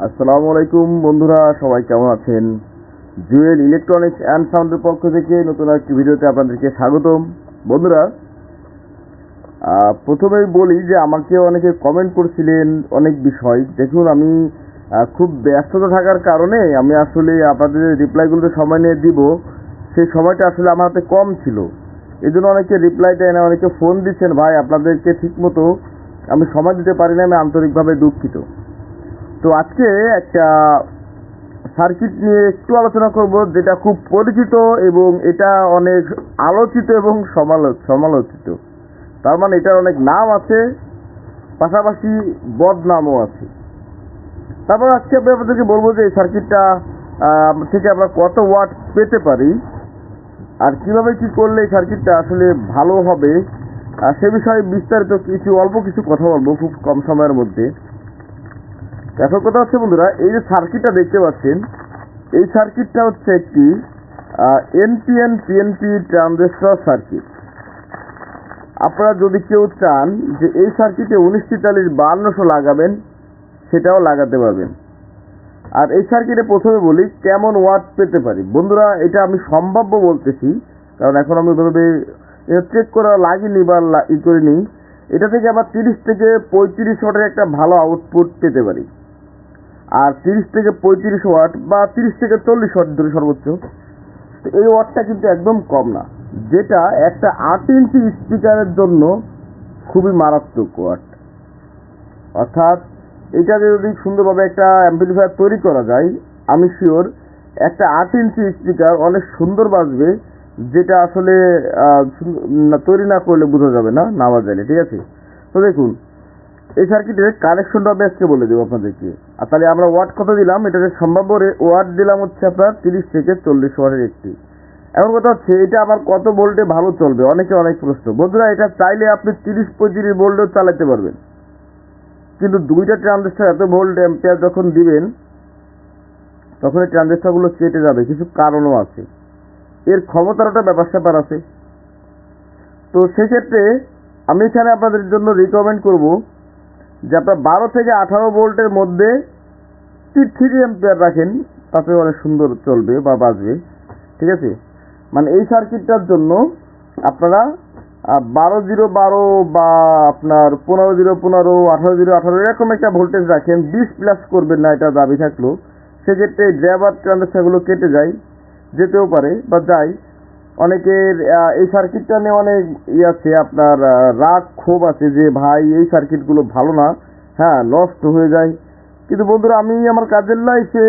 আসসালামু আলাইকুম বন্ধুরা, সবাই কেমন আছেন? জুয়েল ইলেকট্রনিক্স অ্যান্ড সাউন্ডের পক্ষ থেকে নতুন একটি ভিডিওতে আপনাদেরকে স্বাগতম। বন্ধুরা প্রথমেই বলি যে আমাকে অনেকে কমেন্ট করছিলেন অনেক বিষয়। দেখুন, আমি খুব ব্যস্ততা থাকার কারণে আমি আসলে আপনাদের রিপ্লাইগুলোতে সময় নিয়ে দিব। সেই সময়টা আসলে আমার হাতে কম ছিল। এই জন্য অনেকে রিপ্লাই দেয় না, অনেকে ফোন দিচ্ছেন, ভাই, আপনাদেরকে ঠিকমতো আমি সময় দিতে পারি না, আমি আন্তরিকভাবে দুঃখিত। তো আজকে একটা সার্কিট নিয়ে একটু আলোচনা করব যেটা খুব পরিচিত এবং এটা অনেক আলোচিত এবং সমালো- সমালোচিত। তার মানে এটার অনেক নাম আছে, পাশাপাশি বদনামও আছে। তারপর আজকে আমি আপনাদেরকে বলব যে এই সার্কিটটা থেকে আমরা কত ওয়াট পেতে পারি আর কীভাবে কি করলে এই সার্কিটটা আসলে ভালো হবে সে বিষয়ে বিস্তারিত কিছু, অল্প কিছু কথা বলব খুব কম সময়ের মধ্যে। এখন কথা হচ্ছে, বন্ধুরা, এই যে সার্কিটটা দেখতে পাচ্ছেন, এই সার্কিটটা হচ্ছে একটি এনপিএন পিএনপি ট্রানজিস্টর সার্কিট আপনারা যদি কেউ চান যে এই সার্কিটে উনিশ তেতাল্লিশ বান্নশো লাগাবেন, সেটাও লাগাতে পারবেন। আর এই সার্কিটে প্রথমে বলি, কেমন ওয়াট পেতে পারি? বন্ধুরা, এটা আমি সম্ভাব্য বলতেছি, কারণ এখন আমি ওইভাবে চেক করা লাগিনি বা ই করিনি। এটা থেকে আবার তিরিশ থেকে পঁয়ত্রিশ ওয়াটের একটা ভালো আউটপুট পেতে পারি। আর তিরিশ থেকে পঁয়ত্রিশ ওয়াট বা তিরিশ থেকে চল্লিশ ওয়াট ধরে সর্বোচ্চ। তো এই ওয়াটটা কিন্তু একদম কম না। যেটা একটা আট ইঞ্চি স্পিকারের জন্য খুবই মারাত্মক ওয়াট। অর্থাৎ এটা যদি সুন্দরভাবে একটা অ্যাম্পলিফায়ার তৈরি করা যায়, আমি শিওর একটা আট ইঞ্চি স্পিকার অনেক সুন্দর বাজবে, যেটা আসলে তৈরি না করলে বোঝা যাবে না না বাজালে ঠিক আছে? তো দেখুন এই সার্কিটের কানেকশনটা আমি আজকে বলে দেবো আপনাদেরকে। আর তাহলে আমরা ওয়াট কত দিলাম? এটাতে সম্ভাব্য ওয়াট দিলাম হচ্ছে আপনার তিরিশ থেকে চল্লিশ ওয়াটের একটি। এখন কথা হচ্ছে, এটা আমার কত ভোল্টে ভালো চলবে? অনেকে অনেক প্রশ্ন। বন্ধুরা, এটা চাইলে আপনি তিরিশ পঁয়ত্রিশ ভোল্টেও চালাতে পারবেন। কিন্তু দুইটা ট্রানজিস্টার এত ভোল্ট অ্যাম্পিয়ার যখন দিবেন, তখন এই ট্রানজিস্টারগুলো কেটে যাবে। কিছু কারণও আছে। এর ক্ষমতার একটা ব্যাপার স্যাপার আছে। তো সেক্ষেত্রে আমি এখানে আপনাদের জন্য রিকমেন্ড করব যে আপনার বারো থেকে আঠারো ভোল্টের মধ্যে থ্রি অ্যাম্পিয়ার রাখেন, তাতে অনেক সুন্দর চলবে বা বাজবে। ঠিক আছে? মানে এই সার্কিটটার জন্য আপনারা বারো জিরো বারো বা আপনার পনেরো জিরো পনেরো, আঠারো জিরো আঠারো এরকম একটা ভোল্টেজ রাখেন, বিশ প্লাস করবেন না, এটা দাবি থাকল। সেক্ষেত্রে ড্রাইভার ট্রানজাকশনগুলো কেটে যায়, যেতেও পারে বা যায়। অনেকের এই সার্কিটটা নিয়ে অনেক ই আছে, আপনার রাগ ক্ষোভ আছে যে, ভাই, এই সার্কিটগুলো ভালো না। হ্যাঁ নষ্ট হয়ে যায়। কিন্তু বন্ধুরা, আমি আমার কাজের লাইফে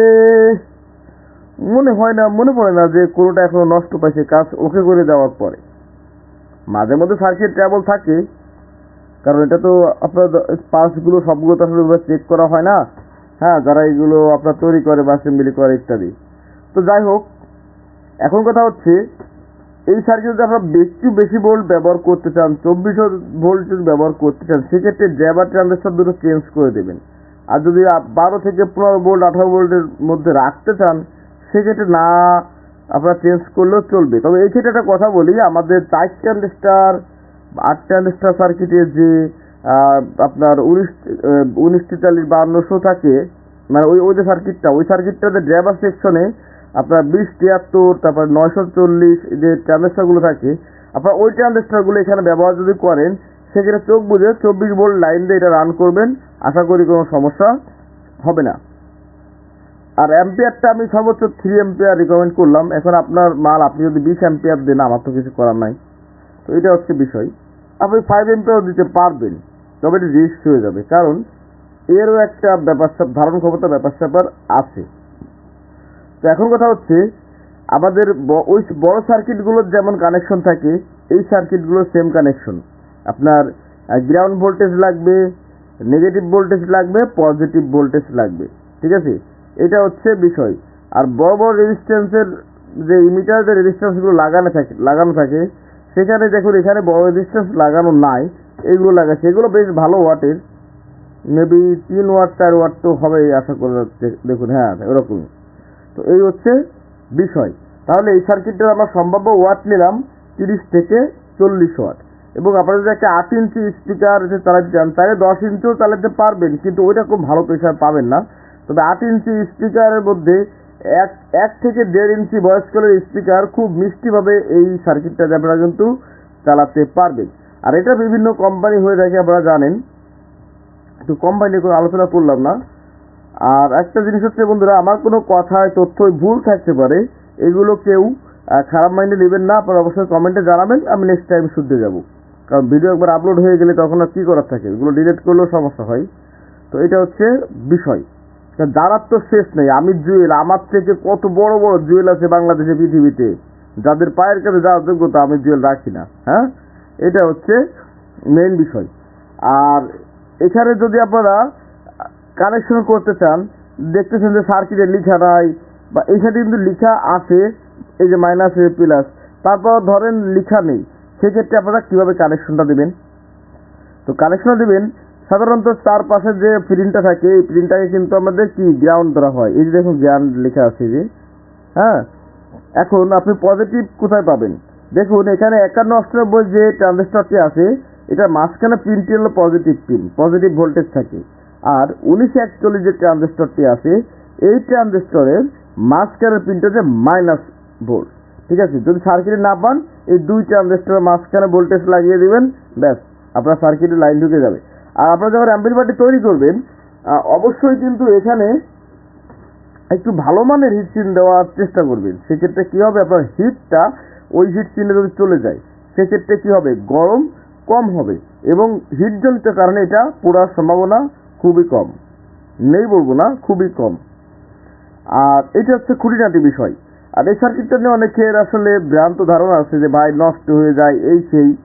মনে হয় না, মনে পড়ে না যে, কোনোটা এখনও নষ্ট পাইছে কাজ ওকে করে দেওয়ার পরে। মাঝে মধ্যে সার্কিট ট্রাবল থাকে, কারণ এটা তো আপনার পার্টসগুলো সবগুলো তো আসলে চেক করা হয় না। হ্যাঁ যারা এগুলো আপনার তৈরি করে বা অ্যাসেম্বলি করে ইত্যাদি। তো যাই হোক, এখন কথা হচ্ছে এই সার্কিট আপনারা বেশি বেশি ভোল্ট ব্যবহার করতে চান, চব্বিশ ভোল্ট যদি ব্যবহার করতে চান, সেক্ষেত্রে ড্রাইভার ট্রানজিস্টার দুটো চেঞ্জ করে দেবেন। আর যদি বারো থেকে পনেরো ভোল্ট আঠারো ভোল্টের মধ্যে রাখতে চান, সেক্ষেত্রে না, আপনারা চেঞ্জ করলেও চলবে। তবে এই ক্ষেত্রে একটা কথা বলি, আমাদের চার ট্রানজিস্টার আট ট্রানজিস্টার সার্কিটের যে আপনার উনিশ উনিশ তেতাল্লিশ বান্নশো থাকে মানে ওই ওই যে সার্কিটটা ওই সার্কিটটাতে ড্রাইভার সেকশনে আপনার বিশ, তিয়াত্তর, তারপর নয়শো চল্লিশ যে ট্রানজিস্টারগুলো থাকে, আপনার ওই ট্রানজিস্টারগুলো এখানে ব্যবহার যদি করেন, সেক্ষেত্রে চোখ বুঝে চব্বিশ ভোল্ট লাইন দিয়ে এটা রান করবেন, আশা করি কোনো সমস্যা হবে না। আর অ্যাম্পিয়ারটা আমি সর্বোচ্চ থ্রি অ্যাম্পিয়ার রিকমেন্ড করলাম, এখন আপনার মাল, আপনি যদি বিশ অ্যাম্পিয়ার দেন, আমার তো কিছু করার নাই। তো এটা হচ্ছে বিষয়। আপনি ফাইভ অ্যাম্পিয়ার দিতে পারবেন, তবে এটা রিস্ক হয়ে যাবে, কারণ এরও একটা ব্যাপার ধারণ ক্ষমতা ব্যাপার স্যাপার আছে। তো এখন কথা হচ্ছে, আমাদের ওই বড় সার্কিটগুলোর যেমন কানেকশন থাকে, এই সার্কিটগুলোর সেম কানেকশন আপনার গ্রাউন্ড ভোল্টেজ লাগবে নেগেটিভ ভোল্টেজ লাগবে পজিটিভ ভোল্টেজ লাগবে। ঠিক আছে? এটা হচ্ছে বিষয়। আর বড় বড় রেজিস্ট্যান্সের যে ইমিটার যে রেজিস্ট্যান্সগুলো লাগানো থাকে লাগানো থাকে, সেখানে দেখুন এখানে বড় রেজিস্ট্যান্স লাগানো নাই এইগুলো লাগাচ্ছে। এগুলো বেশ ভালো ওয়াটের। মেবি তিন ওয়াট, চার ওয়াট তো হবেই, আশা করা যাচ্ছে। দেখুন হ্যাঁ এরকমই তো এই হচ্ছে বিষয়। তাহলে এই সার্কিটটার আমরা সম্ভাব্য ওয়াট নিলাম তিরিশ থেকে চল্লিশ ওয়াট। এবং আপনারা যদি একটা আট ইঞ্চি স্পিকার চালাতে চান, তাহলে দশ ইঞ্চিও চালাতে পারবেন, কিন্তু ওইটা খুব ভালো প্রেশার পাবেন না। তবে আট ইঞ্চি স্পিকারের মধ্যে এক এক থেকে দেড় ইঞ্চি বয়স্কলের স্পিকার খুব মিষ্টিভাবে এই সার্কিটটা আপনারা কিন্তু চালাতে পারবেন। আর এটা বিভিন্ন কোম্পানি হয়ে থাকে, আপনারা জানেন। তো কোম্পানি কোনো আলোচনা করলাম না। আর একটা জিনিস হচ্ছে বন্ধুরা, আমার কোনো কথায়, তথ্যই ভুল থাকতে পারে। এগুলো কেউ খারাপ মাইন্ডে নেবেন না, আপনারা অবশ্যই কমেন্টে জানাবেন, আমি নেক্সট টাইম শুদ্ধে যাব। কারণ ভিডিও একবার আপলোড হয়ে গেলে তখন আর কী করার থাকে? এগুলো ডিলিট করলেও সমস্যা হয়। তো এটা হচ্ছে বিষয়। যারার তো শেষ নেই, আমি জুয়েল আমার থেকে কত বড় বড় জুয়েল আছে বাংলাদেশে, পৃথিবীতে? যাদের পায়ের কাছে যাওয়ার যোগ্যতা আমি জুয়েল রাখি না হ্যাঁ? এটা হচ্ছে মেইন বিষয়। আর এখানে যদি আপনারা কানেকশন করতে চান, দেখতেছেন যে সার্কিটে লিখা নাই, বা এখানে কিন্তু লিখা আছে, এই যে মাইনাস এ প্লাস তারপর ধরেন লিখা নেই, সেক্ষেত্রে আপনারা কীভাবে কানেকশনটা দেবেন? তো কানেকশন দিবেন, সাধারণত তার পাশে যে প্রিন্টটা থাকে, এই প্রিন্টটাকে কিন্তু আমাদের কি গ্রাউন্ড ধরা হয়? এই যে দেখুন গ্রাউন্ড লেখা আছে যে হ্যাঁ? এখন আপনি পজিটিভ কোথায় পাবেন? দেখুন, এখানে একান্ন অষ্টানব্বই যে ট্রানজিস্টরটি আছে এটা মাঝখানে পিনটি হলো পজিটিভ পিন পজিটিভ ভোল্টেজ থাকে। আর উনিশশো একচল্লিশ যে ট্রানজিস্টরটি আছে, এই ট্রানজিস্টরের মাঝখানের পিনটা হচ্ছে মাইনাস ভোল্ট ঠিক আছে? যদি সার্কিটে না পান, এই দুই ট্রানজিস্টরের মাঝখানে ভোল্টেজ লাগিয়ে দিবেন, ব্যাস, আপনার সার্কিটে লাইন ঢুকে যাবে। আর আপনারা যখন অ্যাম্পিলবারটি তৈরি করবেন অবশ্যই কিন্তু এখানে একটু ভালো মানের হিট চিন দেওয়ার চেষ্টা করবেন। সেক্ষেত্রে কী হবে? আপনার হিটটা ওই হিট চিনে যদি চলে যায়, সেক্ষেত্রে কী হবে? গরম কম হবে এবং হিট জনিত কারণে এটা পোড়ার সম্ভাবনা খুবই কম। নেই বলব না, খুবই কম। আর এটা হচ্ছে খুঁটিনাটি বিষয়। আর এই সার্কিটটা নিয়ে অনেকের আসলে ভ্রান্ত ধারণা আছে যে, ভাই, নষ্ট হয়ে যায়, এই সেই।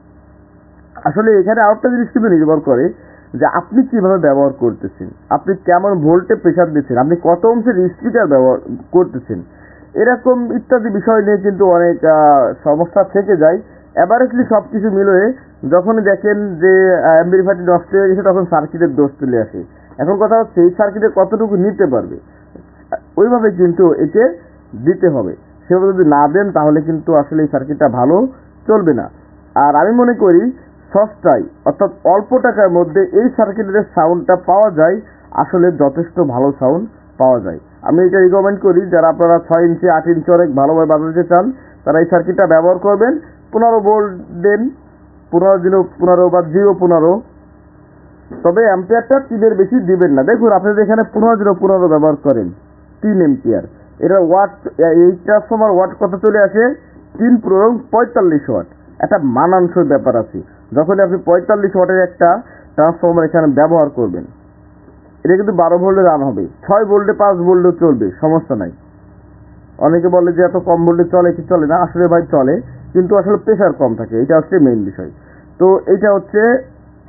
আসলে এখানে আরেকটা জিনিস কিন্তু নির্ভর করে যে, আপনি কীভাবে ব্যবহার করতেছেন? আপনি কেমন ভোল্টে প্রেশার দিচ্ছেন? আপনি কত অংশের স্পিকার ব্যবহার করতেছেন? এরকম ইত্যাদি বিষয় নিয়ে কিন্তু অনেক সমস্যা থেকে যায়। অ্যাভারেজলি সব কিছু মিলিয়ে যখন দেখেন যে অ্যাম্বিলিফারটি নষ্ট হয়ে গেছে, তখন সার্কিটের দোষ চলে আসে। এখন কথা হচ্ছে এই সার্কিটে কতটুকু নিতে পারবে? ওইভাবে কিন্তু একে দিতে হবে। সেভাবে যদি না দেন, তাহলে কিন্তু আসলে এই সার্কিটটা ভালো চলবে না। আর আমি মনে করি, সস্তায়, অর্থাৎ অল্প টাকার মধ্যে এই সার্কিটের সাউন্ডটা পাওয়া যায়, আসলে যথেষ্ট ভালো সাউন্ড পাওয়া যায়। আমি এটা রিকমেন্ড করি, যারা আপনারা ছয় ইঞ্চি আট ইঞ্চি অনেক ভালোভাবে বাজাতে চান, তারা এই সার্কিটটা ব্যবহার করবেন। পনেরো ভোল্ট দেন, পনেরো জিরো পনেরো বা জিরো পনেরো। তবে অ্যাম্পিয়ারটা তিনের বেশি দিবেন না। দেখুন, আপনি যদি এখানে পনেরো জিরো পনেরো ব্যবহার করেন, তিন এম্পিয়ার এটা ওয়াট, এই ট্রান্সফর্মার ওয়াট কত চলে আসে? তিন পনেরো পঁয়তাল্লিশ ওয়াট। একটা মানানসই ব্যাপার আছে। যখন আপনি পঁয়তাল্লিশ ওয়াটের একটা ট্রান্সফর্মার এখানে ব্যবহার করবেন, এটা কিন্তু বারো ভোল্টে রান হবে। ছয় ভোল্টে পাঁচ ভোল্টে চলবে, সমস্যা নাই। অনেকে বলে যে এত কম ভোল্টে চলে কি চলে না? আসলে ভাই চলে। কিন্তু আসলে প্রেশার কম থাকে, এটা হচ্ছে মেইন বিষয়। তো এটা হচ্ছে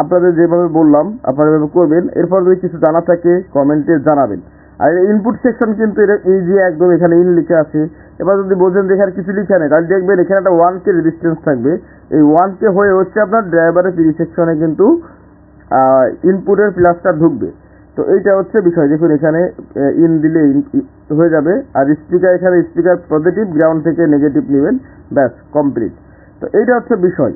আপনাদের যেভাবে বললাম, আপনারা এভাবে করবেন, এরপর যদি কিছু জানা থাকে কমেন্টে জানাবেন। আর ইনপুট সেকশন কিন্তু এটা যে একদম এখানে ইন লিখে আছে, এবার যদি বোঝেন যে এখানে কিছু লিখে নেই, তাহলে দেখবেন এখানে একটা ওয়ান কে রেজিস্ট্যান্স থাকবে। এই ওয়ান কে হয়ে হচ্ছে আপনার ড্রাইভারের সেকশনে কিন্তু ইনপুটের প্লাসটা ঢুকবে। তো এইটা হচ্ছে বিষয়। দেখুন, এখানে ইন দিলে হয়ে যাবে। আর স্পিকার এখানে স্পিকার পজিটিভ গ্রাউন্ড থেকে নেগেটিভ নেবেন। ব্যাস কমপ্লিট তো এইটা হচ্ছে বিষয়।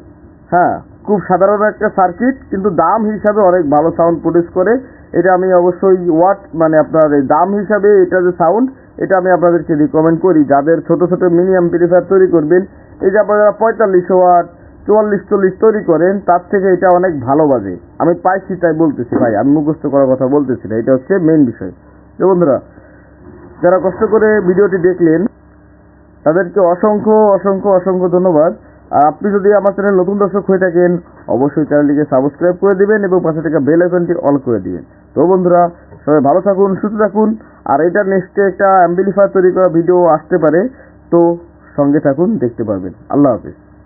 হ্যাঁ খুব সাধারণ একটা সার্কিট কিন্তু দাম হিসাবে অনেক ভালো সাউন্ড প্রডিউস করে। এটা আমি অবশ্যই ওয়াট মানে আপনার দাম হিসাবে এটা যে সাউন্ড এটা আমি আপনাদেরকে রিকমেন্ড করি। যাদের ছোট ছোট মিনি অ্যাম্পিলিফায়ার তৈরি করবেন, এই যে আপনারা পঁয়তাল্লিশ ওয়াট চুয়াল্লিশ, চল্লিশ তৈরি করেন, তার থেকে এটা অনেক ভালো বাজে। আমি পাইছি তাই বলতেছি ভাই, আমি মুখস্থ করার কথা বলতেছি না, এটা হচ্ছে মেন বিষয়। তো বন্ধুরা, যারা কষ্ট করে ভিডিওটি দেখলেন, তাদেরকে অসংখ্য অসংখ্য অসংখ্য ধন্যবাদ। আর আপনি যদি আমার চ্যানেল নতুন দর্শক হয়ে থাকেন, অবশ্যই চ্যানেলটিকে সাবস্ক্রাইব করে দিবেন এবং পাশে থেকে বেল আইকনটি অল করে দিবেন। তো বন্ধুরা, সবাই ভালো থাকুন, সুস্থ থাকুন। আর এটা নেক্সটে একটা অ্যাম্বিলিফায়ার তৈরি করা ভিডিও আসতে পারে, তো সঙ্গে থাকুন, দেখতে পারবেন। আল্লাহ হাফিজ।